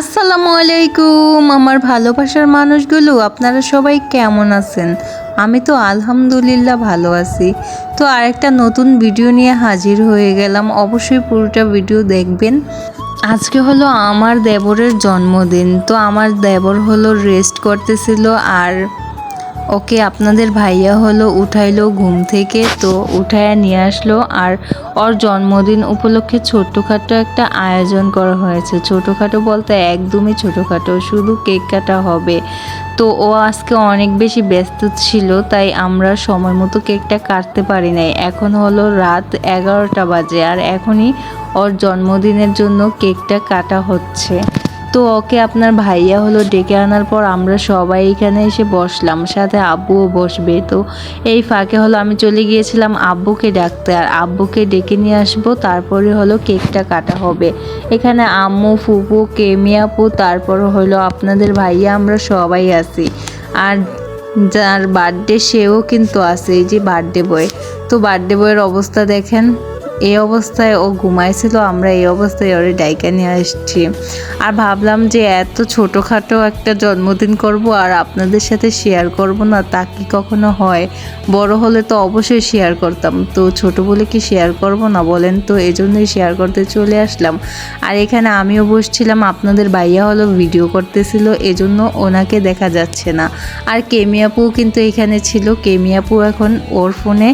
আসসালামু আলাইকুম। আমার ভালোবাসার মানুষগুলো, আপনারা সবাই কেমন আছেন? আমি তো আলহামদুলিল্লাহ ভালো আছি। তো আরেকটা নতুন ভিডিও নিয়ে হাজির হয়ে গেলাম। অবশ্যই পুরোটা ভিডিও দেখবেন। আজকে হলো আমার দেবরের জন্মদিন। তো আমার দেবর হলো রেস্ট করতেছিল আর ওকে আপনাদের ভাইয়া হলো উঠাইলো ঘুম থেকে, তো উঠাইয়া নিয়ে আসলো। আর ওর জন্মদিন উপলক্ষে ছোট্টখাটো একটা আয়োজন করা হয়েছে। ছোটোখাটো বলতে একদমই ছোটোখাটো শুধু কেক কাটা হবে। তো ও আজকে অনেক বেশি ব্যস্ত ছিল, তাই আমরা সময় মতো কেকটা কাটতে পারি নাই। এখন হলো রাত এগারোটা বাজে, আর এখনই ওর জন্মদিনের জন্য কেকটা কাটা হচ্ছে। তো ওকে আপনার ভাইয়া হলো ডেকে আনার পর আমরা সবাই এখানে এসে বসলাম, সাথে আব্বুও বসবে। তো এই ফাঁকে হলো আমি চলে গিয়েছিলাম আব্বুকে ডাকতে আর আব্বুকে ডেকে নিয়ে আসব, তারপরে হলো কেকটা কাটা হবে। এখানে আম্মু, ফুপু কেমিয়াপু তারপর হলো আপনাদের ভাইয়া, আমরা সবাই আছি। আর যার বার্থডে সেও কিন্তু আছে, এই যে বার্থডে বয় তো বার্থডে বয়ের অবস্থা দেখেন। এই অবস্থায় ও ঘুমাইছিল, আমরা এই অবস্থায় ওরে ডাইকা নিয়ে আসছি। আর ভাবলাম যে এত ছোটোখাটো একটা জন্মদিন করব আর আপনাদের সাথে শেয়ার করব না, তা কি কখনো হয়? বড় হলে তো অবশ্যই শেয়ার করতাম। তো ছোট বলে কি শেয়ার করব না বলেন তো এই জন্যই শেয়ার করতে চলে আসলাম। আর এখানে আমিও বসছিলাম, আপনাদের ভাইয়া হলো ভিডিও করতেছিল, এজন্য ওনাকে দেখা যাচ্ছে না। আর কেমিয়াপু কিন্তু এখানে ছিল, কেমিয়াপু এখন ওর ফোনে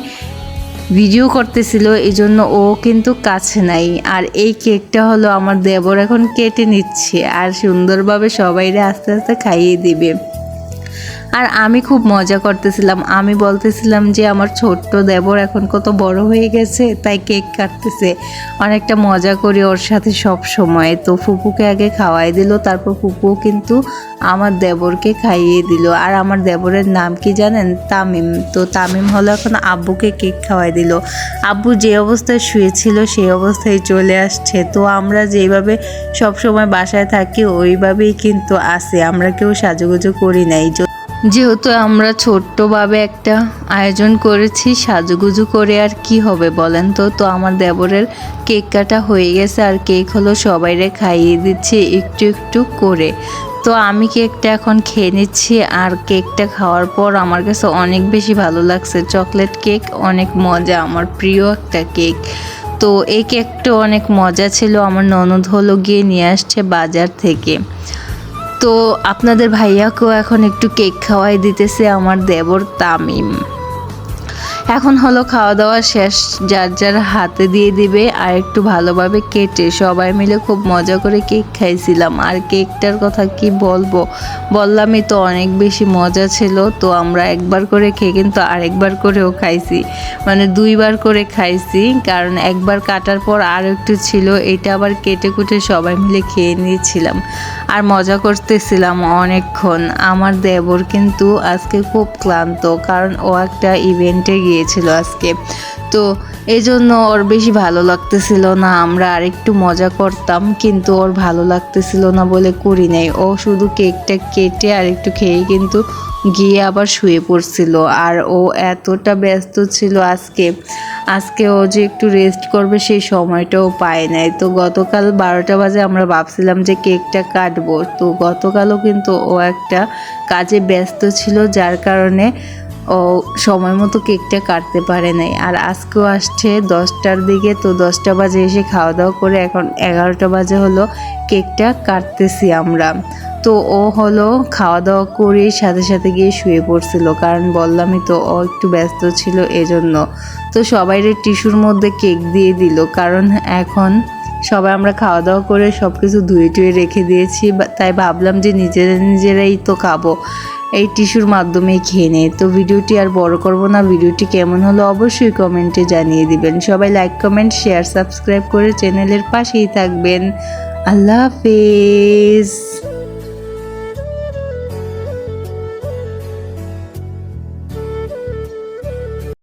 ভিডিও করতেছিল এই জন্য ও কিন্তু কাছে নাই। আর এই কেকটা হলো আমার দেবর এখন কেটে নিচ্ছে, আর সুন্দরভাবে সবাইরে আস্তে আস্তে খাইয়ে দিবে। আর আমি খুব মজা করতেছিলাম। আমি বলতেছিলাম যে, আমার ছোট্ট দেবর এখন কত বড় হয়ে গেছে, তাই কেক কাটতেছে। অনেকটা মজা করি ওর সাথে সব সময়। তো ফুপুকে আগে খাওয়াই দিল, তারপর ফুপুও কিন্তু আমার দেবরকে খাইয়ে দিল। আর আমার দেবরের নাম কি জানেন? তামিম। তো তামিম হলো এখন আব্বুকে কেক খাওয়াই দিল। আব্বু যে অবস্থায় শুয়েছিল, সেই অবস্থায় চলে আসছে। তো আমরা যেভাবে সব সময় বাসায় থাকি, ওইভাবেই কিন্তু আসে আমরা কেউ সাজুগুজু করি নাই। যেহেতু আমরা ছোট্টভাবে একটা আয়োজন করেছি, সাজুগুজু করে আর কি হবে বলেন তো? তো আমার দেবরের কেক কাটা হয়ে গেছে আর কেক হলো সবাইরে খাইয়ে দিচ্ছে একটু একটু করে। তো আমি কেকটা এখন খেয়ে নিচ্ছি আর কেকটা খাওয়ার পর আমার কাছে অনেক বেশি ভালো লাগছে। চকলেট কেক অনেক মজা, আমার প্রিয় একটা কেক। তো এই কেকটা অনেক মজা ছিল, আমার ননদ হলো গিয়ে নিয়ে আসছে বাজার থেকে। তো আপনাদের ভাইয়াকেও এখন একটু কেক খাওয়াই দিতেছে আমার দেবর তামিম। এখন হলো খাওয়া দাওয়া শেষ। যার যার হাতে দিয়ে দিবে আর একটু ভালোভাবে কেটে সবাই মিলে খুব মজা করে কেক খাইছিলাম। আর কেকটার কথা কি বলব? বললামই তো অনেক বেশি মজা ছিল, তো আমরা একবার করে খেয়ে কিন্তু আরেকবার করেও খাইছি। মানে দুইবার করে খাইছি, কারণ একবার কাটার পর আর একটু ছিল, এটা আবার কেটে কুটে সবাই মিলে খেয়ে নিয়েছিলাম। আর মজা করতেছিলাম অনেকক্ষণ। আমার দেবর কিন্তু আজকে খুব ক্লান্ত, কারণ ও একটা ইভেন্টে গিয়েছিল আজকে। তো এই জন্য ওর বেশি ভালো লাগতেছিল না, আমরা আরেকটু মজা করতাম, কিন্তু ওর ভালো লাগতেছিল না বলে করি নাই। ও শুধু কেকটা কেটে আর একটু খেয়ে কিন্তু গিয়ে আবার শুয়ে পড়ছিল। আর ও এতটা ব্যস্ত ছিল আজকে। আজকে ও যে একটু রেস্ট করবে সেই সময়টাও পায় নাই। তো গতকাল বারোটা বাজে আমরা ভাবছিলাম যে কেকটা কাটবো। তো গতকালও কিন্তু ও একটা কাজে ব্যস্ত ছিল, যার কারণে ও সময় মতো কেকটা কাটতে পারে নাই। আর আজকেও আসছে দশটার দিকে, তো দশটা বাজে এসে খাওয়া দাওয়া করে এখন এগারোটা বাজে হলো কেকটা কাটতেছি আমরা। তো ও হলো খাওয়া দাওয়া করে সাথে সাথে গিয়ে শুয়ে পড়ছিল, কারণ বললামই তো ও একটু ব্যস্ত ছিল এজন্য। তো সবাইরে টিস্যুর মধ্যে কেক দিয়ে দিল, কারণ এখন সবাই আমরা খাওয়া দাওয়া করে সব কিছু ধুয়ে টুয়ে রেখে দিয়েছি তাই ভাবলাম যে নিজেরা নিজেরাই তো খাব। এই টিস্যুর মাধ্যমে খেয়ে নেয়। তো ভিডিওটি আর বড় করব না। ভিডিওটি কেমন হলো অবশ্যই কমেন্টে জানিয়ে দিবেন। সবাই লাইক কমেন্ট শেয়ার সাবস্ক্রাইব করে চ্যানেলের পাশেই থাকবেন। আল্লাহ হাফেজ।